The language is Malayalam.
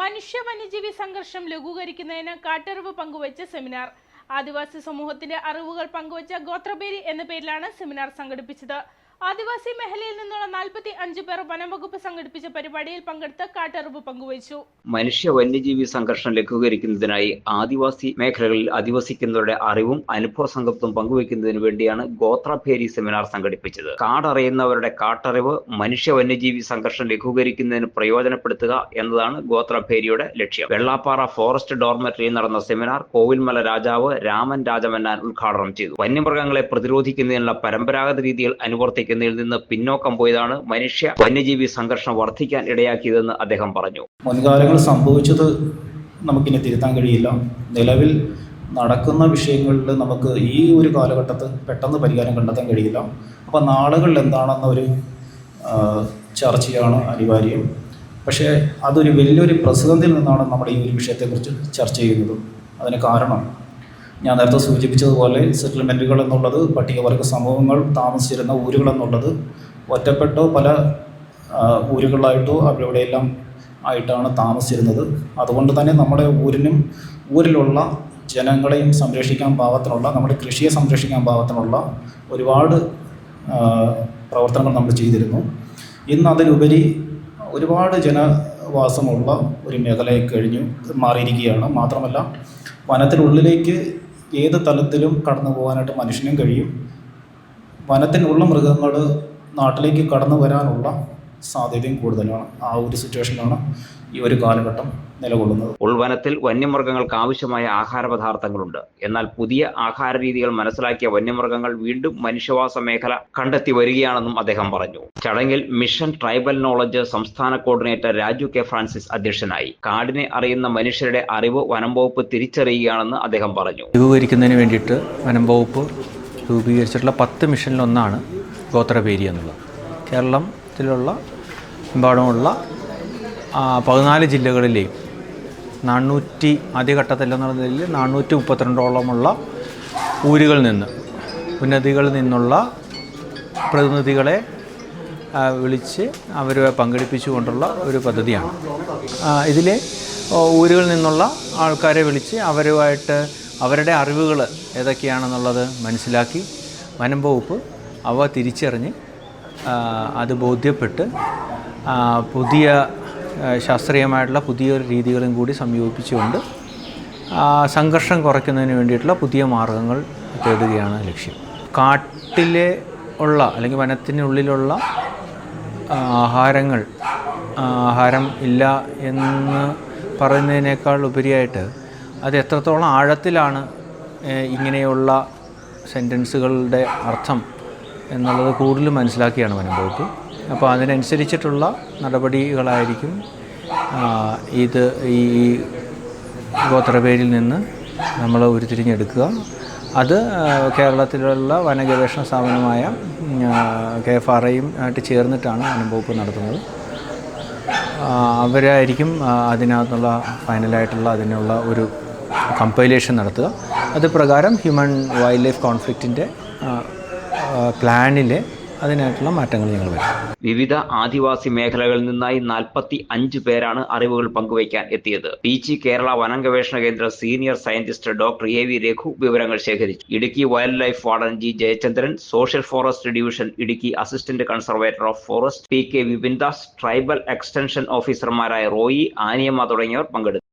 മനുഷ്യ വന്യജീവി സംഘർഷം ലഘൂകരിക്കുന്നതിന് കാട്ടറിവ് പങ്കുവച്ച സെമിനാർ. ആദിവാസി സമൂഹത്തിന്റെ അറിവുകൾ പങ്കുവച്ച ഗോത്രബേരി എന്ന പേരിലാണ് സെമിനാർ സംഘടിപ്പിച്ചത്. ആദിവാസി മേഖലയിൽ നിന്നുള്ള നാൽപ്പത്തി അഞ്ച് പേർ വനംവകുപ്പ് സംഘടിപ്പിച്ച പരിപാടിയിൽ പങ്കെടുത്ത് കാട്ടറിവ് പങ്കുവച്ചു. മനുഷ്യ വന്യജീവി സംഘർഷം ലഘൂകരിക്കുന്നതിനായി ആദിവാസി മേഖലകളിൽ അധിവസിക്കുന്നവരുടെ അറിവും അനുഭവ സംഘത്വം പങ്കുവയ്ക്കുന്നതിന് വേണ്ടിയാണ് ഗോത്രഭേരി സെമിനാർ സംഘടിപ്പിച്ചത്. കാടറിയുന്നവരുടെ കാട്ടറിവ് മനുഷ്യ വന്യജീവി സംഘർഷം ലഘൂകരിക്കുന്നതിന് പ്രയോജനപ്പെടുത്തുക എന്നതാണ് ഗോത്രഭേരിയുടെ ലക്ഷ്യം. വെള്ളാപ്പാറ ഫോറസ്റ്റ് ഡോർമെറ്ററിയിൽ നടന്ന സെമിനാർ കോവിൽമല രാജാവ് രാമൻ രാജമന്നാൻ ഉദ്ഘാടനം ചെയ്തു. വന്യമൃഗങ്ങളെ പ്രതിരോധിക്കുന്നതിനുള്ള പരമ്പരാഗത രീതികൾ അനുവർത്തിക്കുന്നതിൽ നിന്ന് പിന്നോക്കം പോയതാണ് മനുഷ്യ വന്യജീവി സംഘർഷം വർദ്ധിക്കാൻ ഇടയാക്കിയതെന്ന് അദ്ദേഹം പറഞ്ഞു. മുൻകാലങ്ങൾ സംഭവിച്ചത് നമുക്കിനി തിരുത്താൻ കഴിയില്ല. നിലവിൽ നടക്കുന്ന വിഷയങ്ങളിൽ നമുക്ക് ഈ ഒരു കാലഘട്ടത്ത് പെട്ടെന്ന് പരിഹാരം കണ്ടെത്താൻ കഴിയില്ല. അപ്പോൾ നാളുകളിൽ എന്താണെന്ന ഒരു ചർച്ചയാണ് അനിവാര്യം. പക്ഷേ അതൊരു വലിയൊരു പ്രസിദ്ധത്തിൽ നിന്നാണ് നമ്മൾ ഈ ഒരു വിഷയത്തെക്കുറിച്ച് ചർച്ച ചെയ്യുന്നത്. അതിന് കാരണം ഞാൻ നേരത്തെ സൂചിപ്പിച്ചതുപോലെ സെറ്റിൽമെന്റുകൾ എന്നുള്ളത് പട്ടികവർഗ സമൂഹങ്ങൾ താമസിച്ചിരുന്ന ഊരുകൾ എന്നുള്ളത് ഒറ്റപ്പെട്ടോ പല ഊരുകളായിട്ടോ അവിടെയെല്ലാം ആയിട്ടാണ് താമസിച്ചിരുന്നത്. അതുകൊണ്ട് തന്നെ നമ്മുടെ ഊരിനും ഊരിലുള്ള ജനങ്ങളെയും സംരക്ഷിക്കാൻ പാകത്തിനുള്ള നമ്മുടെ കൃഷിയെ സംരക്ഷിക്കാൻ പാകത്തിനുള്ള ഒരുപാട് പ്രവർത്തനങ്ങൾ നമ്മൾ ചെയ്തിരുന്നു. ഇന്ന് അതിലുപരി ഒരുപാട് ജനവാസമുള്ള ഒരു മേഖലയെ കഴിഞ്ഞു മാറിയിരിക്കുകയാണ്. മാത്രമല്ല വനത്തിനുള്ളിലേക്ക് ഏത് തലത്തിലും കടന്നു പോകാനായിട്ട് മനുഷ്യനും കഴിയും. വനത്തിനുള്ള മൃഗങ്ങൾ നാട്ടിലേക്ക് കടന്നു വരാനുള്ള സാധ്യതയും കൂടുതലാണ് ആ ഒരു സിറ്റുവേഷനിലാണ് ഈ ഒരു കാലഘട്ടം നിലകൊള്ളുന്നത്. ഉൾവനത്തിൽ വന്യമൃഗങ്ങൾക്ക് ആവശ്യമായ ആഹാര പദാർത്ഥങ്ങളുണ്ട് എന്നാൽ പുതിയ ആഹാര രീതികൾ മനസ്സിലാക്കിയ വന്യമൃഗങ്ങൾ വീണ്ടും മനുഷ്യവാസ മേഖല കണ്ടെത്തി വരികയാണെന്നും അദ്ദേഹം പറഞ്ഞു. ചടങ്ങിൽ മിഷൻ ട്രൈബൽ നോളജ് സംസ്ഥാന കോർഡിനേറ്റർ രാജു കെ ഫ്രാൻസിസ് അധ്യക്ഷനായി. കാടിനെ അറിയുന്ന മനുഷ്യരുടെ അറിവ് വനം വകുപ്പ് തിരിച്ചറിയുകയാണെന്ന് അദ്ദേഹം പറഞ്ഞു. രൂപീകരിക്കുന്നതിന് വേണ്ടിയിട്ട് വനം വകുപ്പ് രൂപീകരിച്ചിട്ടുള്ള പത്ത് മിഷനിലൊന്നാണ് ഗോത്രപേരി എന്നുള്ളത്. കേരളത്തിലുള്ള എമ്പാടുമുള്ള പതിനാല് ജില്ലകളിലെയും നാനൂറ്റി ആദ്യഘട്ടത്തിലെന്ന് നിലയിൽ നാനൂറ്റി മുപ്പത്തിരണ്ടോളമുള്ള ഊരുകളിൽ നിന്ന് ഉന്നതികളിൽ നിന്നുള്ള പ്രതിനിധികളെ വിളിച്ച് അവരെ പങ്കെടുപ്പിച്ചുകൊണ്ടുള്ള ഒരു പദ്ധതിയാണ്. ഇതിലെ ഊരുകളിൽ നിന്നുള്ള ആൾക്കാരെ വിളിച്ച് അവരുമായിട്ട് അവരുടെ അറിവുകൾ ഏതൊക്കെയാണെന്നുള്ളത് മനസ്സിലാക്കി വനം വകുപ്പ് അവ തിരിച്ചറിഞ്ഞ് അത് ബോധ്യപ്പെട്ട് പുതിയ ശാസ്ത്രീയമായിട്ടുള്ള പുതിയ രീതികളും കൂടി സംയോജിപ്പിച്ചുകൊണ്ട് സംഘർഷം കുറയ്ക്കുന്നതിന് വേണ്ടിയിട്ടുള്ള പുതിയ മാർഗങ്ങൾ തേടുകയാണ് ലക്ഷ്യം. കാട്ടിലെ ഉള്ള അല്ലെങ്കിൽ വനത്തിനുള്ളിലുള്ള ആഹാരങ്ങൾ ആഹാരം ഇല്ല എന്ന് പറയുന്നതിനേക്കാൾ ഉപരിയായിട്ട് അത് എത്രത്തോളം ആഴത്തിലാണ് ഇങ്ങനെയുള്ള സെന്റൻസുകളുടെ അർത്ഥം എന്നുള്ളത് കൂടുതൽ മനസ്സിലാക്കിയാണ് വനം വകുപ്പ്. അപ്പോൾ അതിനനുസരിച്ചിട്ടുള്ള നടപടികളായിരിക്കും ഇത് ഈ ഗോത്രപേരിൽ നിന്ന് നമ്മൾ ഉരുത്തിരിഞ്ഞെടുക്കുക. അത് കേരളത്തിലുള്ള വനഗവേഷണ സ്ഥാപനമായ കെ എഫ് ആർ ഐയും ആയിട്ട് ചേർന്നിട്ടാണ് വനം നടത്തുന്നത്. അവരായിരിക്കും അതിനകത്തുള്ള ഫൈനലായിട്ടുള്ള അതിനുള്ള ഒരു കമ്പൈലേഷൻ നടത്തുക. അത് പ്രകാരം ഹ്യൂമൻ വൈൽഡ് ലൈഫ് കോൺഫ്ലിക്റ്റിന്റെ പ്ലാനിൽ അതിനായിട്ടുള്ള മാറ്റങ്ങൾ ഞങ്ങൾ വരും. വിവിധ ആദിവാസി മേഖലകളിൽ നിന്നായി നാൽപ്പത്തി അഞ്ച് പേരാണ് അറിവുകൾ പങ്കുവയ്ക്കാൻ എത്തിയത്. പീച്ചി കേരള വനം ഗവേഷണ കേന്ദ്ര senior scientist doctor A V Raghu വിവരങ്ങൾ ശേഖരിച്ചു. Idukki wildlife warden G Jayachandran social forest division Idukki assistant conservator of forest P K Vipindas tribal extension ഓഫീസർമാരായ റോയി ആനിയമ്മ തുടങ്ങിയവർ പങ്കെടുത്തു.